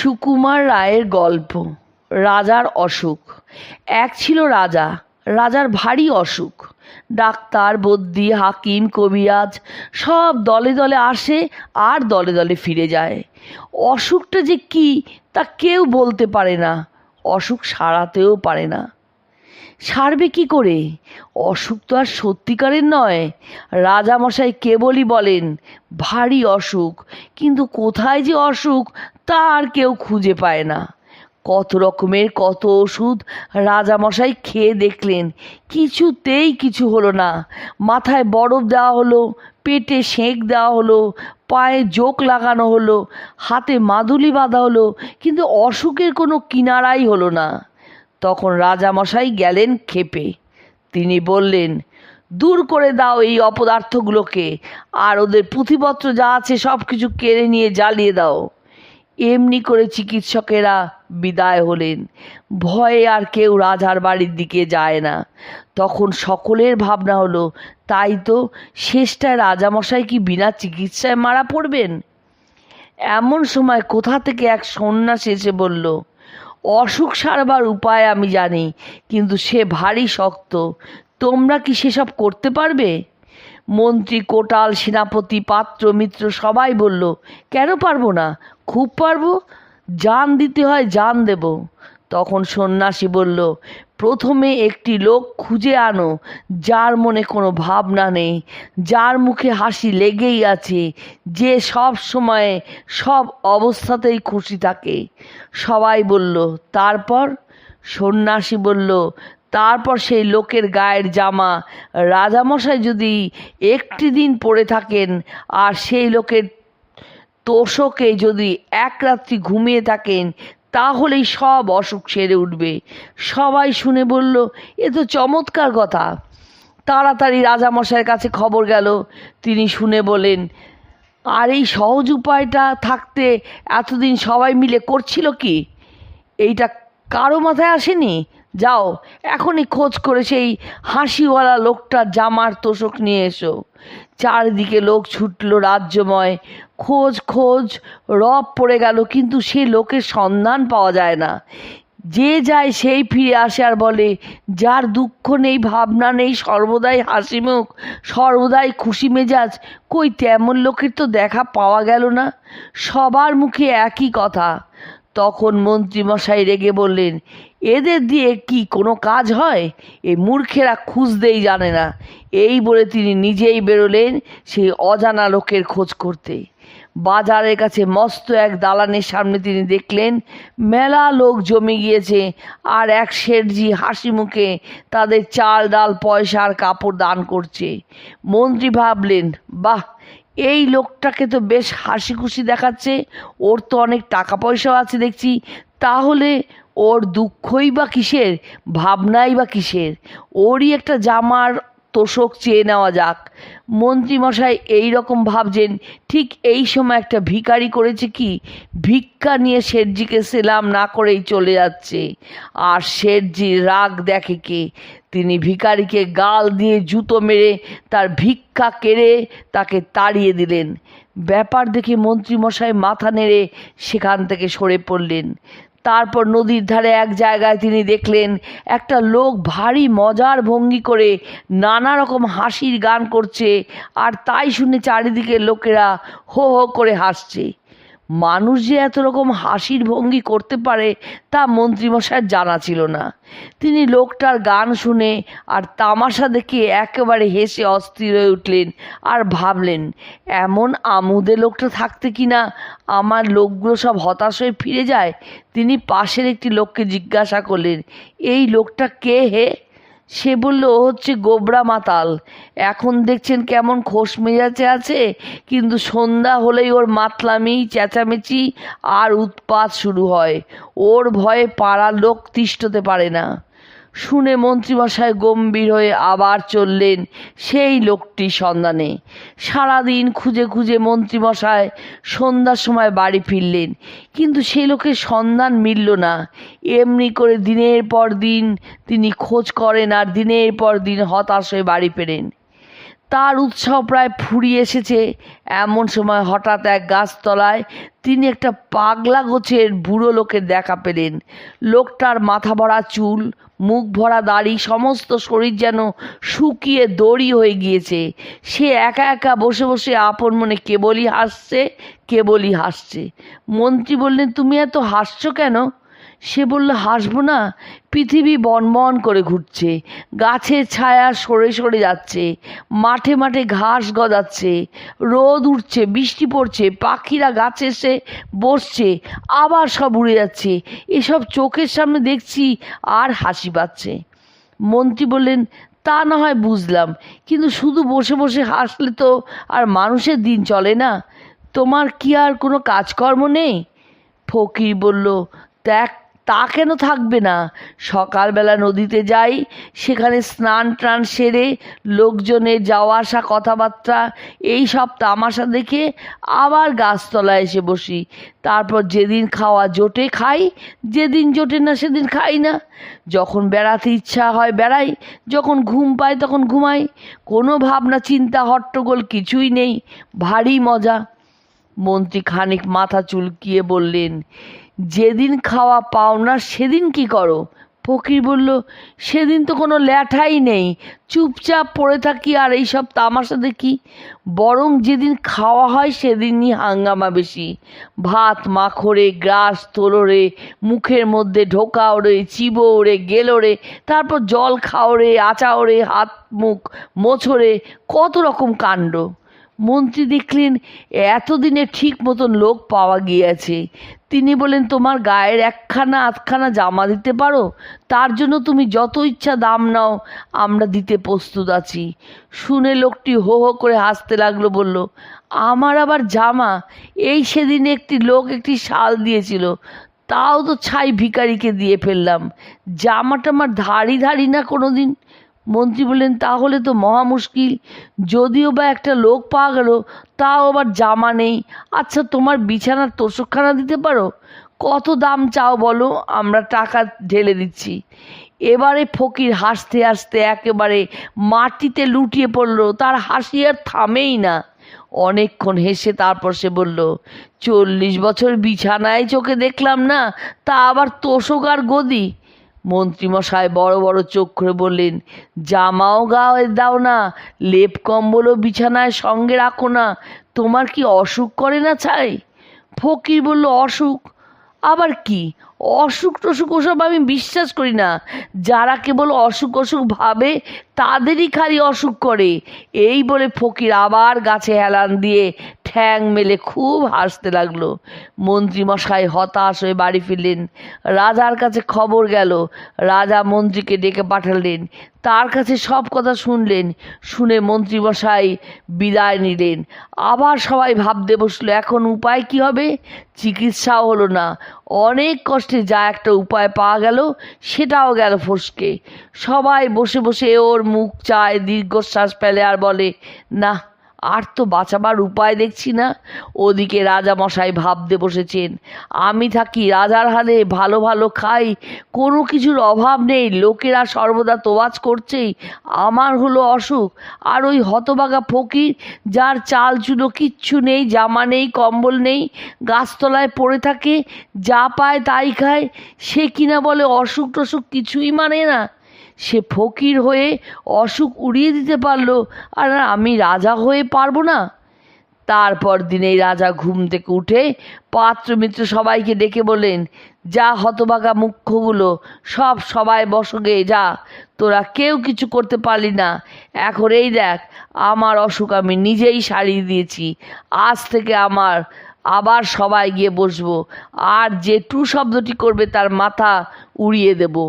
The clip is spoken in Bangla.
সুকুমার রায়ের গল্প, রাজার অসুখ। এক ছিল রাজা, রাজার ভারী অসুখ। ডাক্তার বদ্যি হাকিম, কবিরাজ সব দলে দলে আসে আর দলে দলে ফিরে যায়। অসুখটা যে কি তা কেউ বলতে পারে না, অসুখ সারাতেও পারে না। সারবে কি করে? অসুখ তো আর সত্যিকারের নয়। রাজামশাই কেবলই বলেন, ভারী অসুখ। কিন্তু কোথায় যে অসুখ তা আর কেউ খুঁজে পায় না। কত রকমের কত ওষুধ রাজামশাই খেয়ে দেখলেন, কিছুতেই কিছু হলো না। মাথায় বরফ দেওয়া হলো, পেটে সেঁক দেওয়া হলো, পায়ে জোক লাগানো হলো, হাতে মাদুলি বাঁধা হলো, কিন্তু অসুখের কোনো কিনারাই হলো না। তখন রাজামশাই গেলেন খেপে তিনি বললেন, দূর করে দাও এই অপদার্থগুলোকে, আর ওদের পুঁথিপত্র যা আছে সব কিছু কেড়ে নিয়ে জ্বালিয়ে দাও। এমনি করে চিকিৎসকেরা বিদায় হলেন। ভয়ে আর কেউ রাজার বাড়ির দিকে যায় না। তখন সকলের ভাবনা হলো, তাই তো শেষটায় রাজামশাই কি বিনা চিকিৎসায় মারা পড়বেন? এমন সময় কোথা থেকে এক সন্ন্যাস এসে বলল, অসুখ সারবার উপায় আমি জানি, কিন্তু সে ভারী শক্ত। তোমরা কি সেসব করতে পারবে? মন্ত্রী, কোটাল, সেনাপতি, পাত্র, মিত্র সবাই বলল, কেন পারব না? খুব পারব। জান দিতে হয়, জান দেব। তখন সন্ন্যাসী বলল, প্রথমে একটি লোক খুঁজে আনো, যার মনে কোনো ভাবনা নেই, যার মুখে হাসি লেগেই আছে, যে সব সময়ে সব অবস্থাতেই খুশি থাকে। সবাই বলল, তারপর? সন্ন্যাসী বলল তারপর সেই লোকের গায়ের জামা। রাজামশাই যদি একটি দিন পরে থাকেন, আর সেই লোকের তোষকে যদি এক রাত্রি ঘুমিয়ে থাকেন, তাহলেই সব অসুখ সেরে উঠবে। সবাই শুনে বলল, এ তো চমৎকার কথা। তাড়াতাড়ি রাজামশাইয়ের কাছে খবর গেল। তিনি শুনে বলেন আর এই সহজ উপায়টা থাকতে এতদিন সবাই মিলে করছিল কি? এইটা কারও মাথায় আসেনি? যাও, এখনই খোঁজ করে সেই হাসিওয়ালা লোকটার জামার তোষক নিয়ে এসো। চারিদিকে লোক ছুটল রাজ্যময়। খোঁজ খোঁজ, রব পড়ে গেল, কিন্তু সে লোকের সন্ধান পাওয়া যায় না। যে যায় সেই ফিরে আসে আর বলে, যার দুঃখ নেই, ভাবনা নেই, সর্বদাই হাসি মুখ সর্বদাই খুশি মেজাজ, কই তেমন লোকের তো দেখা পাওয়া গেল না? সবার মুখে একই কথা। তখন মন্ত্রীমশাই রেগে বললেন এদের দিয়ে কি কোনো কাজ হয়? এই মূর্খেরা খুঁজতেই জানে না। এই বলে তিনি নিজেই বেরোলেন সেই অজানা লোকের খোঁজ করতে। বাজারের কাছে মস্ত এক দালানের সামনে তিনি দেখলেন, মেলা লোক জমে গিয়েছে আর এক শেঠজি হাসি মুখে তাদের চাল, ডাল, পয়সা আর কাপড় দান করছে। মন্ত্রী ভাবলেন, বাহ, এই লোকটাকে তো বেশ হাসি খুশি দেখাচ্ছে। ওর তো অনেক টাকা পয়সাও আছে দেখছি। তাহলে ওর দুঃখই বা কিসের? ভাবনাই বা কিসের? ওরই একটা জামার তোষক চেয়ে নেওয়া যাক। মন্ত্রীমশাই এই রকম ভাবছেন, ঠিক এই সময় একটা ভিখারি করেছে কি? ভিক্ষা নিয়ে শেঠজিকে সেলাম না করেই চলে যাচ্ছে। আর শেঠজি রাগ দেখে কে? তিনি ভিকারিকে গাল দিয়ে জুতো মেরে তার ভিক্ষা কেড়ে তাকে তাড়িয়ে দিলেন। ব্যাপার দেখে মন্ত্রীমশাই মাথা নেড়ে সেখান থেকে সরে পড়লেন। তারপর নদীর ধারে এক জায়গায় তিনি দেখলেন একটা লোক ভারী মজার ভঙ্গি করে নানা রকম হাসির গান করছে আর তাই শুনে চারিদিকে লোকেরা হো হো করে হাসছে। মানুষ যে এত রকম হাসির ভঙ্গি করতে পারে তা মন্ত্রীমশাইয়ের জানা ছিল না। তিনি লোকটার গান শুনে আর তামাশা দেখে একেবারে হেসে অস্থির হয়ে উঠলেন আর ভাবলেন, এমন আমুদে লোকটা থাকতে কি না? আমার লোকগুলো সব হতাশ হয়ে ফিরে যায়? তিনি পাশের একটি লোককে জিজ্ঞাসা করলেন, এই লোকটা কে হে? সে বলল, ও হচ্ছে গোবরা মাতাল। এখন দেখছেন কেমন খোস মেজাজে আছে, কিন্তু সন্ধ্যা হলেই ওর মাতলামি, চেঁচামেচি আর উৎপাত শুরু হয়। ওর ভয়ে পাড়ার লোক তিষ্ঠতে পারে না। শুনে মন্ত্রীমশাই গম্ভীর হয়ে আবার চললেন সেই লোকটি সন্ধানে। সারাদিন খুঁজে খুঁজে মন্ত্রীমশাই সন্ধ্যার সময় বাড়ি ফিরলেন, কিন্তু সেই লোকের সন্ধান মিলল না। এমনি করে দিনের পর দিন তিনি খোঁজ করেন আর দিনের পর দিন হতাশ হয়ে বাড়ি ফেরেন। তার উৎসাহ প্রায় ফুরিয়ে এসেছে। এমন সময় হঠাৎ এক গাছতলায় তিনি একটা পাগলা গোছের বুড়ো লোকের দেখা পেলেন। লোকটার মাথা ভরা চুল, মুখ ভরা দাড়ি, সমস্ত শরীর যেন শুকিয়ে দড়ি হয়ে গিয়েছে। সে একা একা বসে বসে আপন মনে কেবলই হাসছে কেবলই হাসছে। মন্ত্রী বললেন, তুমি এত হাসছো কেন? সে বলল, হাসবো না। পৃথিবী বনবন করে ঘুরছে। গাছের ছায়া সরে সরে যাচ্ছে। মাঠে মাঠে ঘাস গজাচ্ছে। রোদ উঠছে, বৃষ্টি পড়ছে, পাখিরা গাছে এসে বসছে, আবার সব উড়ে যাচ্ছে। এসব চোখের সামনে দেখছি আর হাসি পাচ্ছে। মন্ত্রী বললেন, তা না হয় বুঝলাম, কিন্তু শুধু বসে বসে হাসলে তো আর মানুষের দিন চলে না। তোমার কি আর কোনো কাজকর্ম নেই? ফকির বলল, দেখ তা কেন থাকবে না? সকালবেলা নদীতে যাই, সেখানে স্নান টান সেরে লোকজনের যাওয়া আসা কথাবার্তা, এই সব তামাশা দেখে আবার গাছতলায় এসে বসি। তারপর যেদিন খাওয়া জোটে খাই, যেদিন জোটে না সেদিন খাই না। যখন বেড়াতে ইচ্ছা হয় বেড়াই, যখন ঘুম পাই তখন ঘুমাই। কোনো ভাবনা, চিন্তা, হট্টগোল কিছুই নেই, ভারী মজা। মন্ত্রী খানিক মাথা চুলকিয়ে বললেন যেদিন খাওয়া পাও না, সেদিন কি করো? ফকির বলল, সেদিন তো কোনো ল্যাঠাই নেই। চুপচাপ পড়ে থাকি আর এইসব তামাশা দেখি। বরং যেদিন খাওয়া হয়, সেদিনই হাঙ্গামা বেশি। ভাত, মাখরে, গ্রাস, তোলরে, মুখের মধ্যে ঢোকা ওরে চিবো ওরে গেল রে, তারপর জল খাওরে আচা ওরে হাত, মুখ মোছরে কত রকম কাণ্ড। মন্ত্রী দেখলেন, এতদিনে ঠিক মতন লোক পাওয়া গিয়েছে। তিনি বলেন, তোমার গায়ের একখানা, আধখানা জামা দিতে পারো? তার জন্য তুমি যত ইচ্ছা দাম নাও, আমরা দিতে প্রস্তুত আছি। শুনে লোকটি হো হো করে হাসতে লাগল, বলল, আমার আবার জামা? এই সেদিন একটি লোক একটি শাল দিয়েছিল, তাও তো ছাই ভিখারিকে দিয়ে ফেললাম। জামাটা আমার ধারি ধারি না কোনো দিন মন্ত্রী বললেন, তাহলে তো মহা মুশকিল। যদিও বা একটা লোক পাওয়া গেল, তাও আবার জামা নেই। আচ্ছা তোমার বিছানার তোষকখানা দিতে পারো? কত দাম চাও বলো? আমরা টাকা ঢেলে দিচ্ছি। এবারে ফকির হাসতে হাসতে একেবারে মাটিতে লুটিয়ে পড়ল। তার হাসি আর থামেই না। অনেকক্ষণ হেসে তারপর সে বলল, চল্লিশ বছর বিছানায় চোখে দেখলাম না, তা আবার তোষক আর গদি। মন্ত্রীমশাই বড় বড় চোখ করে বললেন, জামাও গায়ে দাও না, লেপ কম্বলও বিছানায় সঙ্গে রাখো না, তোমার কি অসুখ করে না ছাই? ফকির বলল, অসুখ? আবার কি? অসুখ টসুখ ওসব আমি বিশ্বাস করি না। যারা কেবল অসুখ অসুখ ভাবে, তাদেরই খালি অসুখ করে। এই বলে ফকির আবার গাছে হেলান দিয়ে ঠ্যাং মেলে খুব হাসতে লাগল। মন্ত্রীমশাই হতাশ হয়ে বাড়ি ফিরলেন। রাজার কাছে খবর গেল। রাজা মন্ত্রীকে ডেকে পাঠালেন। তার কাছে সব কথা শুনলেন। শুনে মন্ত্রীমশাই বিদায় নিলেন। আবার সবাই ভাবতে বসল, এখন উপায় কি হবে? চিকিৎসাও হলো না। অনেক কষ্টে যা একটা উপায় পাওয়া গেল, সেটাও গেল ফসকে। সবাই বসে বসে ওর মুখ চায়, দীর্ঘশ্বাস ফেলে আর বলে না আর তো বাঁচাবার উপায় দেখছি না। ওদিকে রাজামশাই ভাবতে বসেছেন। আমি থাকি রাজার হালে, ভালো ভালো খাই। কোনো কিছুর অভাব নেই। লোকেরা সর্বদা তোয়াজ করছেই। আমার হলো অসুখ। আর ওই হতবাগা ফকির, যার চাল চুলো কিচ্ছু নেই, জামা নেই, কম্বল নেই, গাছতলায় পড়ে থাকে, যা পায় তাই খায়। সে কিনা বলে অসুখ টসুখ কিছুই মানে না। সে ফকির হয়ে অসুখ উড়িয়ে দিতে পারল আর আমি রাজা হয়ে পারব না। তারপর দিনেই রাজা ঘুম থেকে উঠে পাত্রমিত্র সবাইকে ডেকে বললেন, যা হতবাগা মুখ্যগুলো, সব সবাই বসগে যা। তোরা কেউ কিছু করতে পারলি না। এখন এই দেখ, আমার অসুখ আমি নিজেই সারিয়ে দিয়েছি। আজ থেকে আমার আবার সবাই গিয়ে বসবো। আর যে টু শব্দটি করবে তার মাথা উড়িয়ে দেবো।